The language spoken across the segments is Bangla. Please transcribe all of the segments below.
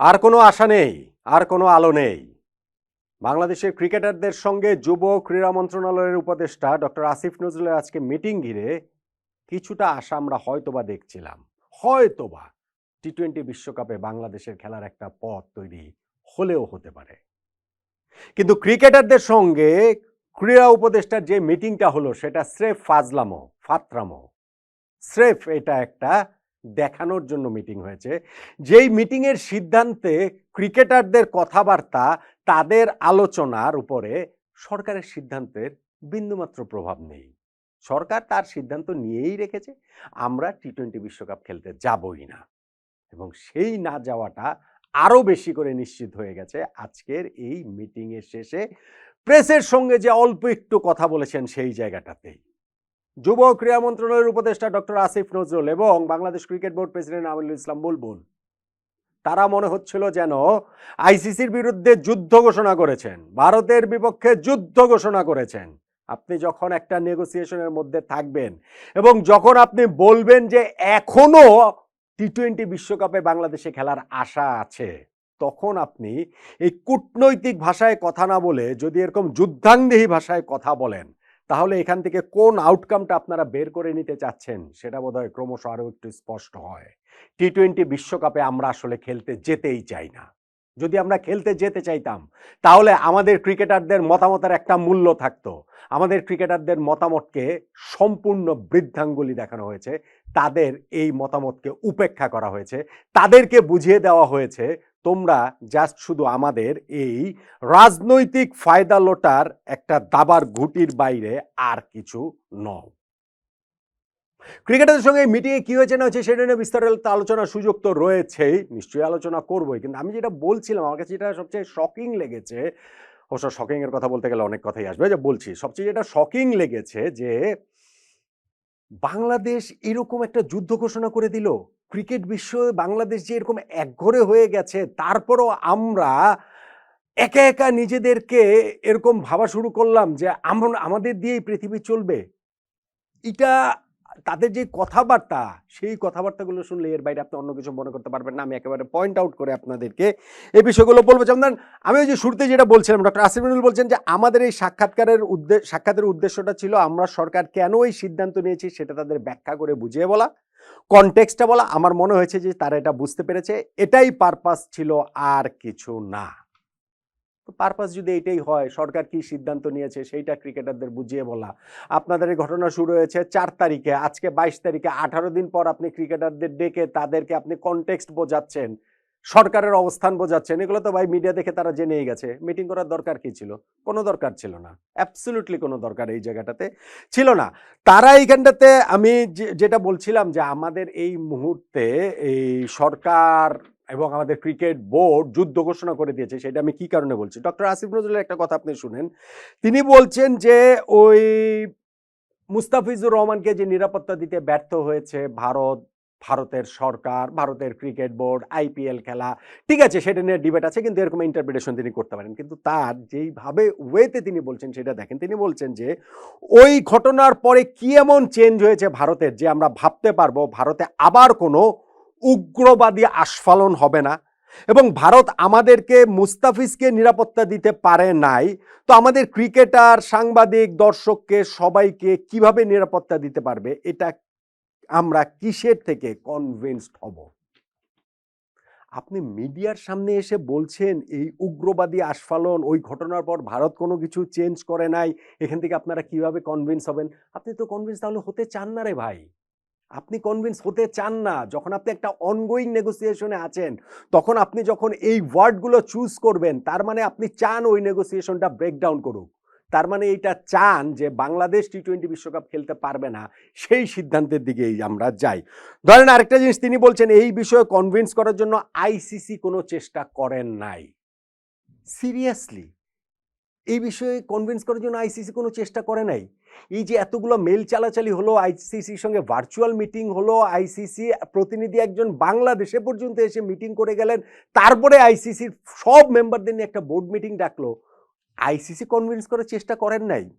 আর কোনো আশা নেই, আর কোনো আলো নেই। বাংলাদেশের ক্রিকেটারদের সঙ্গে যুব ক্রীড়া মন্ত্রণালয়ের উপদেষ্টা ডক্টর আসিফ নজরুলের আজকে মিটিং ঘিরে কিছুটা আশা আমরা হয়তোবা দেখছিলাম। হয়তোবা টি টোয়েন্টি বিশ্বকাপে বাংলাদেশের খেলার একটা পথ তৈরি হলেও হতে পারে। কিন্তু ক্রিকেটারদের সঙ্গে ক্রীড়া উপদেষ্টার যে মিটিংটা হলো সেটা স্রেফ ফাজলামো, ফাতরামো। স্রেফ এটা একটা দেখানোর জন্য মিটিং হয়েছে। যেই মিটিংয়ের সিদ্ধান্তে ক্রিকেটারদের কথাবার্তা, তাদের আলোচনার উপরে সরকারের সিদ্ধান্তের বিন্দুমাত্র প্রভাব নেই। সরকার তার সিদ্ধান্ত নিয়েই রেখেছে, আমরা টি টোয়েন্টি বিশ্বকাপ খেলতে যাবই না। এবং সেই না যাওয়াটা আরও বেশি করে নিশ্চিত হয়ে গেছে আজকের এই মিটিংয়ের শেষে। প্রেসের সঙ্গে যে অল্প একটু কথা বলেছেন সেই জায়গাটাতেই। যুব ক্রীড়া মন্ত্রণালয়ের উপদেষ্টা ডক্টর আসিফ নজরুল এবং Bangladesh cricket board president Aminul Islam Bulbul. তারা মনে হচ্ছিল যেন আইসিসির বিরুদ্ধে যুদ্ধ ঘোষণা করেছেন, ভারতের বিপক্ষে যুদ্ধ ঘোষণা করেছেন। আপনি যখন একটা নেগোসিয়েশনের মধ্যে থাকবেন এবং যখন আপনি বলবেন যে এখনও টি টোয়েন্টি বিশ্বকাপে বাংলাদেশে খেলার আশা আছে, তখন আপনি এই কূটনৈতিক ভাষায় কথা না বলে যদি এরকম যুদ্ধাঙ্গদেহী ভাষায় কথা বলেন তাহলে এখান থেকে কোন আউটকামটা আপনারা বের করে নিতে চাচ্ছেন? সেটা বোধহয় ক্রমশ আরও একটু স্পষ্ট হয়। টি টোয়েন্টি বিশ্বকাপে আমরা আসলে খেলতে যেতেই চাই না। যদি আমরা খেলতে যেতে চাইতাম, তাহলে আমাদের ক্রিকেটারদের মতামতের একটা মূল্য থাকতো। আমাদের ক্রিকেটারদের মতামতকে সম্পূর্ণ বৃদ্ধাঙ্গুলি দেখানো হয়েছে। তাদের এই মতামতকে উপেক্ষা করা হয়েছে। তাদেরকে বুঝিয়ে দেওয়া হয়েছে তোমরা জাস্ট শুধু আমাদের এই রাজনৈতিক ফায়দা লোটার একটা দাবার ঘুটির বাইরে আর কিছু নও। ক্রিকেটারদের সঙ্গে মিটিংয়ে কী হয়েছে না হয়েছে সেটা নিয়ে বিস্তারিত আলোচনার সুযোগ তো রয়েছেই, নিশ্চয়ই আলোচনা করবোই। কিন্তু আমি যেটা বলছিলাম, আমার কাছে যেটা সবচেয়ে শকিং লেগেছে, অবশ্য শকিং এর কথা বলতে গেলে অনেক কথাই আসবে, যে বলছি, সবচেয়ে যেটা শকিং লেগেছে যে বাংলাদেশ এরকম একটা যুদ্ধ ঘোষণা করে দিল। ক্রিকেট বিশ্ব বাংলাদেশ যে এরকম একঘরে হয়ে গেছে, তারপরও আমরা একা একা নিজেদেরকে এরকম ভাবা শুরু করলাম যে আমরা আমাদের দিয়েই পৃথিবী চলবে। এটা, তাদের যে কথাবার্তা, সেই কথাবার্তাগুলো শুনলে এর বাইরে আপনি অন্য কিছু মনে করতে পারবেন না। আমি একেবারে পয়েন্ট আউট করে আপনাদেরকে এই বিষয়গুলো বলব। যেমন আমি ওই যে শুরুতে যেটা বলছিলাম ডক্টর আসিফুল বলছেন যে, আমাদের এই সাক্ষাৎকারের উদ্দেশ্য সাক্ষাতের উদ্দেশ্যটা ছিল, আমরা সরকার কেন এই সিদ্ধান্ত নিয়েছি, সেটা তাদের ব্যাখ্যা করে বুঝিয়ে বলা। কনটেক্সটটা বলা, আমার মনে হয়েছে যে তারা এটা বুঝতে পেরেছে, এটাই পারপাস ছিল আর কিছু না। তো পারপাস যদি এটাই হয়, সরকার কি সিদ্ধান্ত নিয়েছে সেইটা ক্রিকেটারদের বুঝিয়ে বলা। আপনাদের এই ঘটনা শুরু হয়েছে চার তারিখে, আজকে বাইশ তারিখে, আঠারো দিন পর আপনি ক্রিকেটারদের ডেকে তাদেরকে আপনি কনটেক্সট বোঝাচ্ছেন। সরকারের অবস্থান বোঝাচ্ছেন। এগুলো তো ভাই মিডিয়া দেখে তারা জেনেই গেছে। মিটিং করার দরকার কি ছিল? কোনো দরকার ছিল না। অ্যাবসলিউটলি কোনো দরকার এই জায়গাটাতে ছিল না। তারা এইখানটাতে আমি যেটা বলছিলাম যে, আমাদের এই মুহূর্তে এই সরকার এবং আমাদের ক্রিকেট বোর্ড যুদ্ধ ঘোষণা করে দিয়েছে। সেটা আমি কি কারণে বলছি? ডক্টর আসিফ নজরুলের একটা কথা আপনি শুনেন। তিনি বলছেন যে, ওই মুস্তাফিজুর রহমানকে যে নিরাপত্তা দিতে ব্যর্থ হয়েছে ভারত ভারতের সরকার, ভারতের ক্রিকেট বোর্ড, আইপিএল খেলা, ঠিক আছে, সেটা নিয়ে ডিবেট আছে, কিন্তু এরকম ইন্টারপ্রিটেশন তিনি করতে পারেন। কিন্তু তার যেইভাবে ওয়েতে তিনি বলছেন, সেটা দেখেন, তিনি বলছেন যে, ওই ঘটনার পরে কি এমন চেঞ্জ হয়েছে ভারতের যে আমরা ভাবতে পারব ভারতে আবার কোনো উগ্রবাদী আস্ফালন হবে না? এবং ভারত আমাদেরকে মুস্তাফিজকে নিরাপত্তা দিতে পারে নাই, তো আমাদের ক্রিকেটার, সাংবাদিক, দর্শককে সবাইকে কীভাবে নিরাপত্তা দিতে পারবে? এটা আমরা কিসের থেকে কনভিন্সড হব? আপনি মিডিয়ার সামনে এসে বলছেন, এই উগ্রবাদী আস্ফালন, ওই ঘটনার পর ভারত কোনো কিছু চেঞ্জ করে নাই, এখান থেকে আপনারা কীভাবে কনভিন্স হবেন? আপনি তো কনভিন্স তাহলে হতে চান না রে ভাই। আপনি কনভিন্স হতে চান না। যখন আপনি একটা অনগোয়িং নেগোসিয়েশনে আছেন, তখন আপনি যখন এই ওয়ার্ডগুলো চুজ করবেন, তার মানে আপনি চান ওই নেগোসিয়েশনটা ব্রেকডাউন করুক। তার মানে এইটা চান যে বাংলাদেশ টি টোয়েন্টি বিশ্বকাপ খেলতে পারবে না, সেই সিদ্ধান্তের দিকেই আমরা যাই। ধরেন আরেকটা জিনিস, তিনি বলছেন, এই বিষয়ে কনভিন্স করার জন্য আইসিসি কোনো চেষ্টা করেন নাই। সিরিয়াসলি এই বিষয়ে কনভিন্স করার জন্য আইসিসি কোনো চেষ্টা করে নাই? এই যে এতগুলো মেল চালাচালি হলো আইসিসির সঙ্গে ভার্চুয়াল মিটিং হলো আইসিসি প্রতিনিধি একজন বাংলাদেশে পর্যন্ত এসে মিটিং করে গেলেন, তারপরে আইসিসির সব মেম্বারদের নিয়ে একটা বোর্ড মিটিং ডাকলো। আইসিসি কনভিন্স করার চেষ্টা করেন নাই।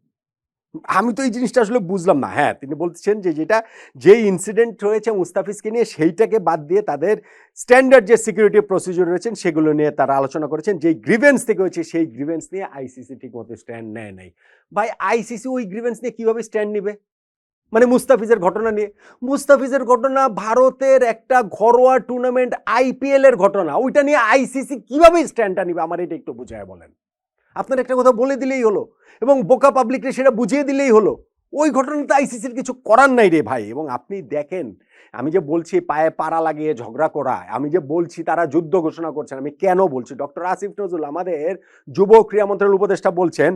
আমি তো এই জিনিসটা আসলে বুঝলাম না। হ্যাঁ তিনি বলছেন যে যেটা যেই ইনসিডেন্ট হয়েছে মুস্তাফিজকে নিয়ে, সেইটাকে বাদ দিয়ে তাদের স্ট্যান্ডার্ড যে সিকিউরিটি প্রসিজিওর রয়েছেন সেগুলো নিয়ে তারা আলোচনা করেছেন। যেই গ্রিভেন্স থেকে হয়েছে, সেই গ্রিভেন্স নিয়ে আইসিসি ঠিকমতো স্ট্যান্ড নেয় নাই। ভাই, আইসিসি ওই গ্রিভেন্স নিয়ে কীভাবে স্ট্যান্ড নিবে? মানে মুস্তাফিজের ঘটনা নিয়ে। মুস্তাফিজের ঘটনা ভারতের একটা ঘরোয়া টুর্নামেন্ট আইপিএল এর ঘটনা। ওইটা নিয়ে আইসিসি কীভাবে স্ট্যান্ডটা নিবে? আমার এটা একটু বুঝায় বলেন। আপনার একটা কথা বলে দিলেই হলো এবং বোকা পাবলিককে সেটা বুঝিয়ে দিলেই হলো। ওই ঘটনাতে আইসিসির কিছু করার নাই রে ভাই এবং আপনি দেখেন, আমি যে বলছি পায়ে পাড়া লাগিয়ে ঝগড়া করা, আমি যে বলছি তারা যুদ্ধ ঘোষণা করছেন, আমি কেন বলছি? ডক্টর আসিফ নজরুল আমাদের যুব ক্রীড়া মন্ত্রণালয়ের উপদেষ্টা বলছেন,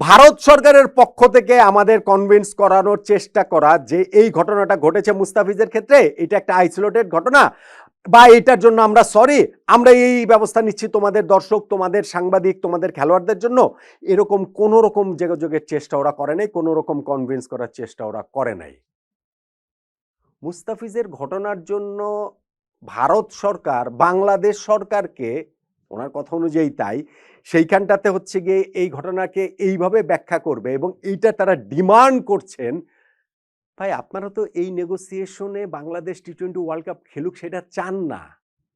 ভারত সরকারের পক্ষ থেকে আমাদের কনভিন্স করানোর চেষ্টা করা যে এই ঘটনাটা ঘটেছে মুস্তাফিজের ক্ষেত্রে, এটা একটা আইসোলেটেড ঘটনা বা এটার জন্য আমরা সরি আমরা এই ব্যবস্থা নিচ্ছি তোমাদের দর্শক, তোমাদের সাংবাদিক, তোমাদের খেলোয়াড়দের জন্য। এরকম কোনো রকম যোগাযোগের চেষ্টা ওরা করে নাই, কোনো রকম কনভিন্স করার চেষ্টা ওরা করে নাই। মুস্তাফিজের ঘটনার জন্য ভারত সরকার, বাংলাদেশ সরকারকে, ওনার কথা অনুযায়ী তাই, সেইখানটাতে হচ্ছে গিয়ে এই ঘটনাকে এইভাবে ব্যাখ্যা করবে এবং এইটা তারা ডিমান্ড করছেন ভাই, আপনারা তো এই নেগোসিয়েশনে Bangladesh T twenty world cup খেলুক সেটা চান না।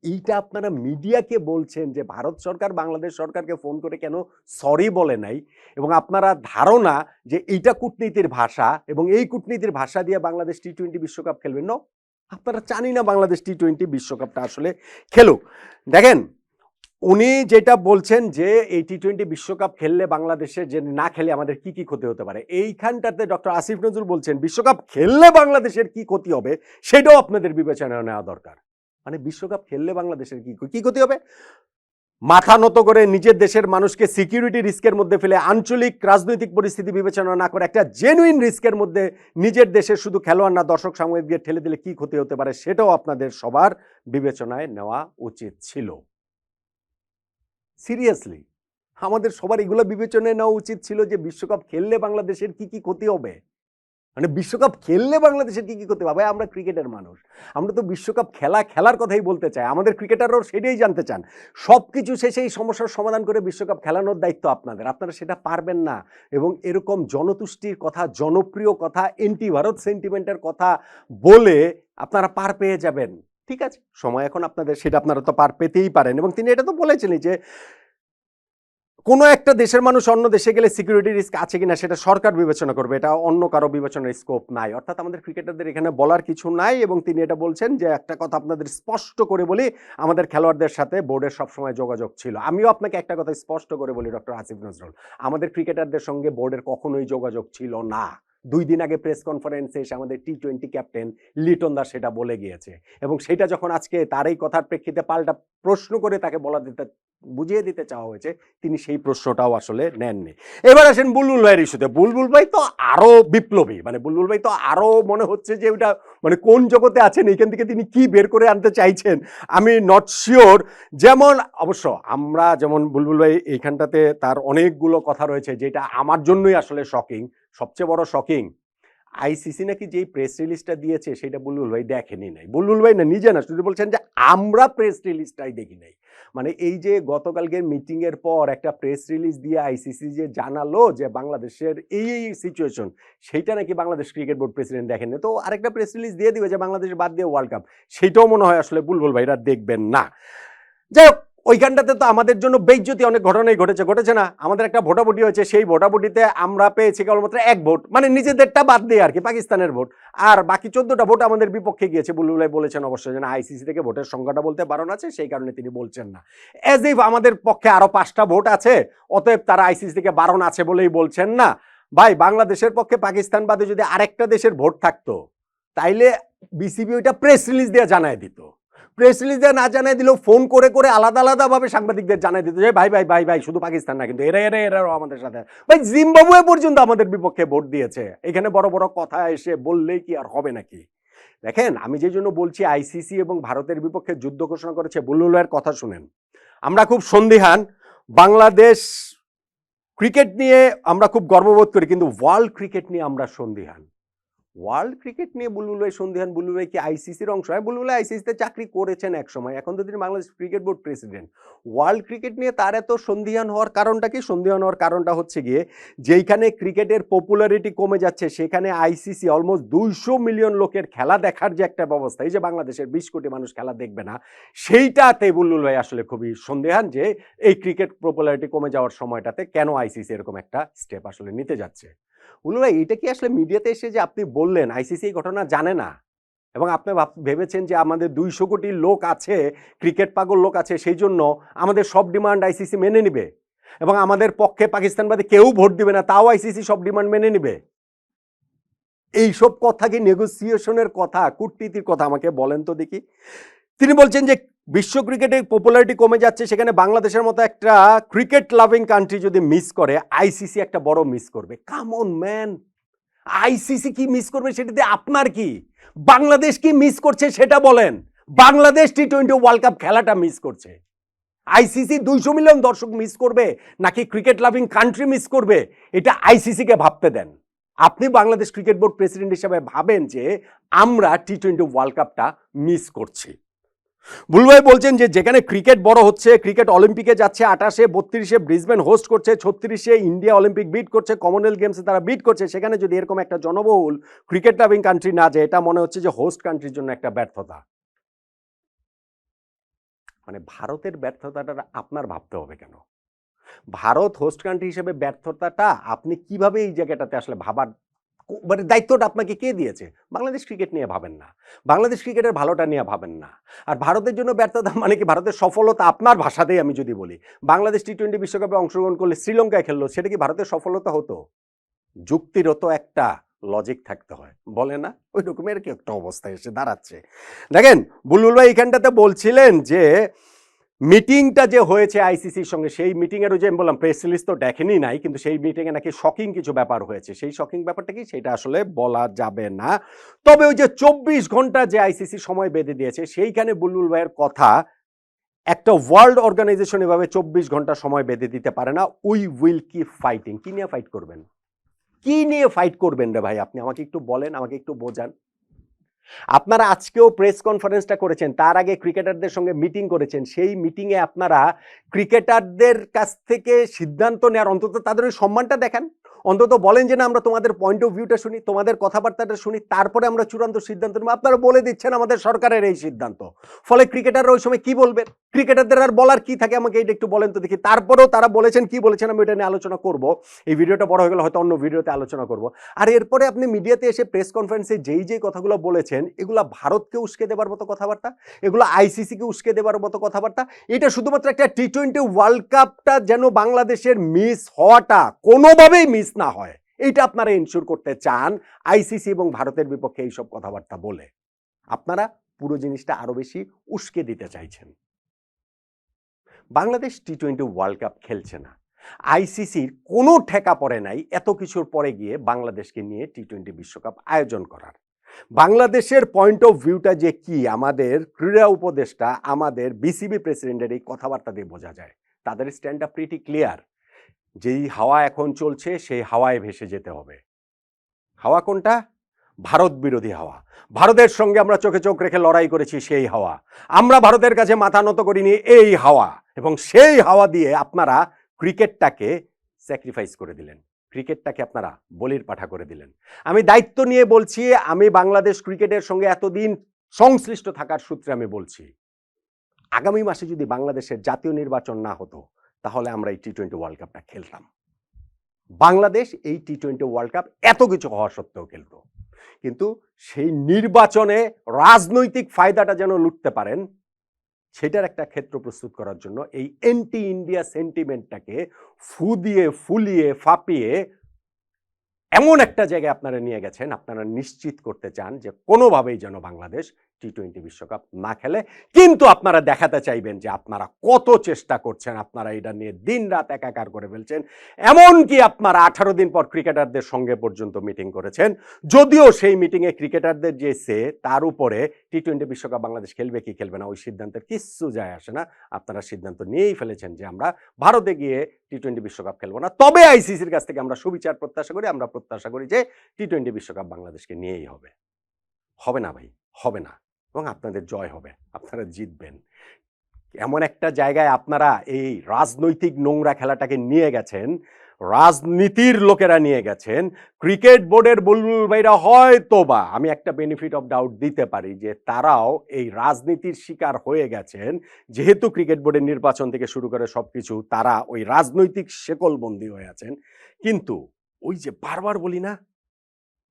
এইটা আপনারা মিডিয়াকে বলছেন যে, ভারত সরকার বাংলাদেশ সরকারকে ফোন করে কেন সরি বলে নাই? এবং আপনারা ধারণা যে, এইটা কূটনীতির ভাষা এবং এই কূটনীতির ভাষা দিয়ে বাংলাদেশ টি টোয়েন্টি বিশ্বকাপ খেলবেন না আপনারা জানি না বাংলাদেশ টি টোয়েন্টি বিশ্বকাপটা আসলে খেলুক। দেখেন উনি যেটা বলছেন যে এই টি টোয়েন্টি বিশ্বকাপ খেললে বাংলাদেশের যে না খেলে আমাদের কি কি ক্ষতি হতে পারে, এইখানটাতে ডক্টর আসিফ নজরুল বলছেন, বিশ্বকাপ খেললে বাংলাদেশের কি ক্ষতি হবে সেটাও আপনাদের বিবেচনায় নেওয়া দরকার। মানে বিশ্বকাপ খেললে বাংলাদেশের কি কি ক্ষতি হবে? মাথা নত করে নিজের দেশের মানুষকে সিকিউরিটি রিস্কের মধ্যে ফেলে আঞ্চলিক রাজনৈতিক পরিস্থিতি বিবেচনা না করে একটা জেনুইন রিস্কের মধ্যে নিজের দেশের শুধু খেলোয়াড় না, দর্শক সাময়িকদের ঠেলে দিলে কি ক্ষতি হতে পারে সেটাও আপনাদের সবার বিবেচনায় নেওয়া উচিত ছিল। সিরিয়াসলি আমাদের সবার এগুলো বিবেচনায় নেওয়া উচিত ছিল যে বিশ্বকাপ খেললে বাংলাদেশের কি কি ক্ষতি হবে? মানে বিশ্বকাপ খেললে বাংলাদেশের কি কি ক্ষতি হবে? আমরা ক্রিকেটের মানুষ। আমরা তো বিশ্বকাপ খেলা খেলার কথাই বলতে চাই। আমাদের ক্রিকেটাররাও সেটাই জানতে চান। সব কিছু শেষে এই সমস্যার সমাধান করে বিশ্বকাপ খেলানোর দায়িত্ব আপনাদের। আপনারা সেটা পারবেন না। এবং এরকম জনতুষ্টির কথা, জনপ্রিয় কথা, এন্টি ভারত সেন্টিমেন্টের কথা বলে আপনারা পার পেয়ে যাবেন। ঠিক আছে, সময় এখন আপনাদের, সেটা আপনারা তো পার পেতেই পারেন। এবং তিনি এটা তো বলেছেনই যে, কোনো একটা দেশের মানুষ অন্য দেশে গেলে সিকিউরিটি রিস্ক আছে কিনা সেটা সরকার বিবেচনা করবে। এটা অন্য কারও বিবেচনার স্কোপ নাই। অর্থাৎ আমাদের ক্রিকেটারদের এখানে বলার কিছু নাই এবং তিনি এটা বলছেন যে, একটা কথা আপনাদের স্পষ্ট করে বলি, আমাদের খেলোয়াড়দের সাথে বোর্ডের সবসময় যোগাযোগ ছিল। আমিও আপনাকে একটা কথা স্পষ্ট করে বলি, ডক্টর আসিফ নজরুল। আমাদের ক্রিকেটারদের সঙ্গে বোর্ডের কখনোই যোগাযোগ ছিল না। দুই দিন আগে প্রেস কনফারেন্সে এসে আমাদের T twenty captain Liton Das সেটা বলে গিয়েছে। এবং সেটা যখন আজকে তার এই কথার প্রেক্ষিতে পাল্টা প্রশ্ন করে তাকে বলা দিতে, বুঝিয়ে দিতে চাওয়া হয়েছে, তিনি সেই প্রশ্নটাও আসলে নেননি। এবার আসেন বুলবুল ভাইয়ের ইস্যুতে। বুলবুল ভাই তো আরও বিপ্লবী মানে বুলবুল ভাই তো আরও মনে হচ্ছে যে ওটা মানে কোন জগতে আছেন এইখান থেকে তিনি কি বের করে আনতে চাইছেন, আমি নট শিওর যেমন, অবশ্য আমরা যেমন বুলবুল ভাই এইখানটাতে তার অনেকগুলো কথা রয়েছে, যেটা আমার জন্যই আসলে শকিং সবচেয়ে বড় শকিং আইসিসি নাকি যেই প্রেস রিলিজটা দিয়েছে সেটা বুলবুল ভাই দেখেনি নাই। বুলবুল ভাই না, নিজে না, শুধু বলছেন যে আমরা প্রেস রিলিজটাই দেখি নাই। মানে এই যে গতকালকের মিটিং এর পর একটা প্রেস রিলিজ দিয়ে আইসিসি যে জানালো যে বাংলাদেশের এই এই সিচুয়েশন সেইটা নাকি বাংলাদেশ ক্রিকেট বোর্ড প্রেসিডেন্ট দেখেনি তো আরেকটা প্রেস রিলিজ দিয়ে দিবে যে বাংলাদেশ বাদ দিয়ে ওয়ার্ল্ড কাপ সেইটাও মনে হয় আসলে বুলবুল ভাইরা দেখবেন না। যাই হোক ওইখানটাতে তো আমাদের জন্য বেজ্জতি অনেক ঘটনাই ঘটেছে ঘটেছে না? আমাদের একটা ভোটাভুটি হয়েছে, সেই ভোটাভুটিতে আমরা পেয়েছি কেবলমাত্র এক ভোট মানে নিজেদেরটা বাদ দিয়ে আর কি, পাকিস্তানের ভোট। আর বাকি চোদ্দটা ভোট আমাদের বিপক্ষে গিয়েছে বুলুলাই বলেছেন অবশ্যই যে না আইসিসি থেকে ভোটের সংখ্যাটা বলতে বারণ আছে, সেই কারণে তিনি বলছেন না। অ্যাজ ইফ আমাদের পক্ষে আরও পাঁচটা ভোট আছে, অতএব তারা আইসিসি থেকে বারণ আছে বলেই বলছেন না। ভাই, বাংলাদেশের পক্ষে পাকিস্তান বাদে যদি আরেকটা দেশের ভোট থাকতো, তাইলে বিসিবি ওইটা প্রেস রিলিজ দিয়ে জানায় দিত। প্রেস রিলিজে না জানাই দিলেও ফোন করে করে আলাদা আলাদাভাবে সাংবাদিকদের জানাই দিত। যে ভাই ভাই ভাই ভাই, শুধু পাকিস্তান না কিন্তু এরা এরা এরাও আমাদের সাথে। ভাই, জিম্বাবুয়ে পর্যন্ত আমাদের বিপক্ষে ভোট দিয়েছে। এখানে বড় বড় কথা এসে বললেই কি আর হবে নাকি? দেখেন, আমি যে জন্য বলছি আইসিসি এবং ভারতের বিপক্ষে যুদ্ধ ঘোষণা করেছে বুলুলের কথা শুনেন। আমরা খুব সন্দিহান। বাংলাদেশ ক্রিকেট নিয়ে আমরা খুব গর্ববোধ করি, কিন্তু ওয়ার্ল্ড ক্রিকেট নিয়ে আমরা সন্দিহান। ওয়ার্ল্ড ক্রিকেট নিয়ে বুলবুল ভাই সন্ধিহান বুলবুল ভাই কি আইসিসির অংশ? হয় বুলবুল ভাই আইসিসিতে চাকরি করেছেন এক সময় এখন তো তিনি Bangladesh cricket board president. World cricket নিয়ে তার এত সন্ধিহান হওয়ার কারণটা কি? সন্ধিহান হওয়ার কারণটা হচ্ছে গিয়ে, যেইখানে ক্রিকেটের পপুলারিটি কমে যাচ্ছে, সেখানে আইসিসি অলমোস্ট দুইশো মিলিয়ন লোকের খেলা দেখার যে একটা ব্যবস্থা, এই যে বাংলাদেশের বিশ কোটি মানুষ খেলা দেখবে না, সেইটাতে বুলবুল ভাই আসলে খুবই সন্দেহান যে, এই ক্রিকেট পপুলারিটি কমে যাওয়ার সময়টাতে কেন আইসিসি এরকম একটা স্টেপ আসলে নিতে যাচ্ছে? বুলবুল ভাই, এটা কি আসলে মিডিয়াতে এসে যে আপনি বললেন, আইসিসি এই ঘটনা জানে না? এবং আপনি ভাব- ভেবেছেন যে আমাদের দুইশো কোটি লোক আছে, ক্রিকেট পাগল লোক আছে, সেই জন্য আমাদের সব ডিমান্ড আইসিসি মেনে নিবে? এবং আমাদের পক্ষে পাকিস্তানবাদী কেউ ভোট দিবে না, তাও আইসিসি সব ডিমান্ড মেনে নিবে? এইসব কথা কি নেগোসিয়েশনের কথা, কূটনীতির কথা আমাকে বলেন তো দেখি। তিনি বলছেন যে বিশ্ব ক্রিকেটের পপুলারিটি কমে যাচ্ছে, সেখানে বাংলাদেশের মতো একটা ক্রিকেট লাভিং কান্ট্রি যদি মিস করে আইসিসি একটা বড় মিস করবে। কামন ম্যান আইসিসি কি মিস করবে সেটাতে আপনার কি? বাংলাদেশ কি মিস করছে সেটা বলেন। Bangladesh T twenty world cup খেলাটা মিস করছে। আইসিসি দুইশো মিলিয়ন দর্শক মিস করবে, নাকি ক্রিকেট লাভিং কান্ট্রি মিস করবে? এটা আইসিসিকে ভাবতে দেন। আপনি বাংলাদেশ ক্রিকেট বোর্ড প্রেসিডেন্ট হিসাবে ভাবেন যে আমরা টি টোয়েন্টি ওয়ার্ল্ড কাপটা মিস করছি। বুলভাই বলছেন যে যেখানে ক্রিকেট বড় হচ্ছে, ক্রিকেট অলিম্পিকে যাচ্ছে, আঠাশে, বত্রিশে ব্রিসবেন হোস্ট করছে, ছত্রিশে ইন্ডিয়া অলিম্পিক বিট করছে কমনওয়েলথ গেমসে তারা বিট করছে, সেখানে যদি এরকম একটা জনবহুল ক্রিকেট লাভিং কান্ট্রি না যায়, এটা মনে হচ্ছে যে হোস্ট কান্ট্রির জন্য একটা ব্যর্থতা। মানে ভারতের ব্যর্থতাটা আপনার ভাবতে হবে কেন? ভারত হোস্ট কান্ট্রি হিসেবে ব্যর্থতাটা আপনি কীভাবে এই জায়গাটাতে আসলে ভাবার মানে দায়িত্বটা আপনাকে কে দিয়েছে? বাংলাদেশ ক্রিকেট নিয়ে ভাবেন না। বাংলাদেশ ক্রিকেটের ভালোটা নিয়ে ভাবেন না। আর ভারতের জন্য ব্যর্থতা মানে কি? ভারতের সফলতা আপনার ভাষাতেই আমি যদি বলি, বাংলাদেশ টি টোয়েন্টি বিশ্বকাপে অংশগ্রহণ করলে শ্রীলঙ্কায় খেললো, সেটা কি ভারতের সফলতা হতো? যুক্তিরত একটা লজিক থাকতে হয়, বলে না? ওই রকমের কি একটা অবস্থায় এসে দাঁড়াচ্ছে। দেখেন, বুলবুল ভাই এখানটাতে বলছিলেন যে মিটিংটা যে হয়েছে আইসিসির সঙ্গে, সেই মিটিংয়েরও যে আমি বললাম প্রেস রিলিজ তো দেখেনি নাই, কিন্তু সেই মিটিংয়ে নাকি শকিং কিছু ব্যাপার হয়েছে। সেই শকিং ব্যাপারটা কি, সেটা আসলে বলা যাবে না। তবে ওই যে চব্বিশ ঘণ্টা যে আইসিসি সময় বেঁধে দিয়েছে, সেইখানে বুলবুল ভাইয়ের কথা, একটা ওয়ার্ল্ড অর্গানাইজেশন এভাবে চব্বিশ ঘণ্টা সময় বেঁধে দিতে পারে না, উই উইল কি ফাইটিং কি নিয়ে ফাইট করবেন? কি নিয়ে ফাইট করবেন রে ভাই? আপনি আমাকে একটু বলেন, আমাকে একটু বোঝান। আপনারা আজকেও প্রেস কনফারেন্সটা করেছেন, তার আগে ক্রিকেটারদের সঙ্গে মিটিং করেছেন, সেই মিটিংয়ে আপনারা ক্রিকেটারদের কাছ থেকে সিদ্ধান্ত নেওয়ার অন্তত তাদের ওই সম্মানটা দেখান। অন্তত বলেন যে না, আমরা তোমাদের পয়েন্ট অফ ভিউটা শুনি, তোমাদের কথাবার্তাটা শুনি, তারপরে আমরা চূড়ান্ত সিদ্ধান্ত নেব। আপনারা বলে দিচ্ছেন আমাদের সরকারের এই সিদ্ধান্ত। ফলে ক্রিকেটাররা ওই সময় কি বলবেন? ক্রিকেটারদের আর বলার কি থাকে? আমাকে এইটা একটু বলেন তো দেখি। তারপরেও তারা বলেছেন, কি বলেছেন, আমি এটা নিয়ে আলোচনা করব। এই ভিডিওটা বড় হয়ে গেলে হয়তো অন্য ভিডিওতে আলোচনা করব। আর এরপরে আপনি মিডিয়াতে এসে প্রেস কনফারেন্সে যেই যেই কথাগুলো বলেছেন, এগুলো ভারতকে উস্কে দেবার মতো কথাবার্তা? এগুলো আইসিসিকে উস্কে দেবার মতো কথাবার্তা? এটা শুধুমাত্র একটা টি টোয়েন্টি ওয়ার্ল্ড কাপটা যেন বাংলাদেশের মিস হওয়াটা কোনোভাবেই মিস না হয়, এইটা আপনারা ইনশিওর করতে চান, আইসিসি এবং ভারতের বিপক্ষে এইসব কথাবার্তা বলে। আপনারা পুরো জিনিসটা আরও বেশি উস্কে দিতে চাইছেন। Bangladesh T twenty world cup খেলছে না। আইসিসির কোনো ঠেকা পড়ে নাই এত কিছুর পরে গিয়ে বাংলাদেশকে নিয়ে টি টোয়েন্টি বিশ্বকাপ আয়োজন করার। বাংলাদেশের পয়েন্ট অফ ভিউটা যে কি, আমাদের ক্রীড়া উপদেষ্টা, আমাদের বিসিবি প্রেসিডেন্টের এই কথাবার্তা দিয়ে বোঝা যায়। তাদের স্ট্যান্ড আপ প্রিটি ক্লিয়ার যেই হাওয়া এখন চলছে, সেই হাওয়ায় ভেসে যেতে হবে। হাওয়া কোনটা? ভারত বিরোধী হাওয়া। ভারতের সঙ্গে আমরা চোখে চোখ রেখে লড়াই করেছি সেই হাওয়া। আমরা ভারতের কাছে মাথা নত করিনি এই হাওয়া এবং সেই হাওয়া দিয়ে আপনারা ক্রিকেটটাকে স্যাক্রিফাইস করে দিলেন। ক্রিকেটটাকে আপনারা বলির পাঠা করে দিলেন। আমি দায়িত্ব নিয়ে বলছি, আমি বাংলাদেশ ক্রিকেটের সঙ্গে এতদিন সংশ্লিষ্ট থাকার সূত্রে আমি বলছি, আগামী মাসে যদি বাংলাদেশের জাতীয় নির্বাচন না হতো তাহলে আমরা এই টি টোয়েন্টি ওয়ার্ল্ড কাপটা খেলতাম। বাংলাদেশ এই টি টোয়েন্টি ওয়ার্ল্ড কাপ এত কিছু হওয়া সত্ত্বেও খেলতো। কিন্তু সেই নির্বাচনে রাজনৈতিক ফায়দাটা যেন লুটতে পারেন, সেটার একটা ক্ষেত্র প্রস্তুত করার জন্য এই এন্টি ইন্ডিয়া সেন্টিমেন্টটাকে ফু দিয়ে ফুলিয়ে, ফাপিয়ে এমন একটা জায়গায় আপনারা নিয়ে গেছেন, আপনারা নিশ্চিত করতে চান যে কোনোভাবেই যেন বাংলাদেশ টি টোয়েন্টি বিশ্বকাপ না খেলে কিন্তু আপনারা দেখাতে চাইবেন যে আপনারা কত চেষ্টা করছেন, আপনারা এটা নিয়ে দিন রাত একাকার করে ফেলছেন। এমনকি আপনারা আঠারো দিন পর ক্রিকেটারদের সঙ্গে পর্যন্ত মিটিং করেছেন। যদিও সেই মিটিংয়ে ক্রিকেটারদের যে সে, তার উপরে টি টোয়েন্টি বিশ্বকাপ বাংলাদেশ খেলবে কি খেলবে না, ওই সিদ্ধান্তের কিচ্ছু যায় আসে না। আপনারা সিদ্ধান্ত নিয়েই ফেলেছেন যে আমরা ভারতে গিয়ে টি টোয়েন্টি বিশ্বকাপ খেলব না। তবে আইসিসির কাছ থেকে আমরা সুবিচার প্রত্যাশা করি, আমরা প্রত্যাশা করি যে টি টোয়েন্টি বিশ্বকাপ বাংলাদেশকে নিয়েই হবে। হবে না ভাই, হবে না। এবং আপনাদের জয় হবে, আপনারা জিতবেন। এমন একটা জায়গায় আপনারা এই রাজনৈতিক নোংরা খেলাটাকে নিয়ে গেছেন, রাজনীতির লোকেরা নিয়ে গেছেন, ক্রিকেট বোর্ডের বুলবুল ভাইরা হয়তো বা আমি একটা বেনিফিট অফ ডাউট দিতে পারি যে তারাও এই রাজনীতির শিকার হয়ে গেছেন, যেহেতু ক্রিকেট বোর্ডের নির্বাচন থেকে শুরু করে সবকিছু, তারা ওই রাজনৈতিক শেকলবন্দি হয়ে আছেন। কিন্তু ওই যে বারবার বলি না,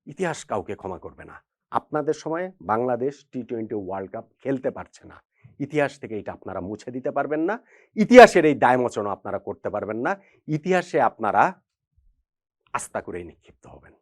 ইতিহাস কাউকে ক্ষমা করবে না। আপনাদের সময়ে Bangladesh T twenty world cup খেলতে পারছে না। ইতিহাস থেকে এটা আপনারা মুছে দিতে পারবেন না। ইতিহাসের এই দায়মোচনও আপনারা করতে পারবেন না। ইতিহাসে আপনারা আস্থা করেই নিক্ষিপ্ত হবেন।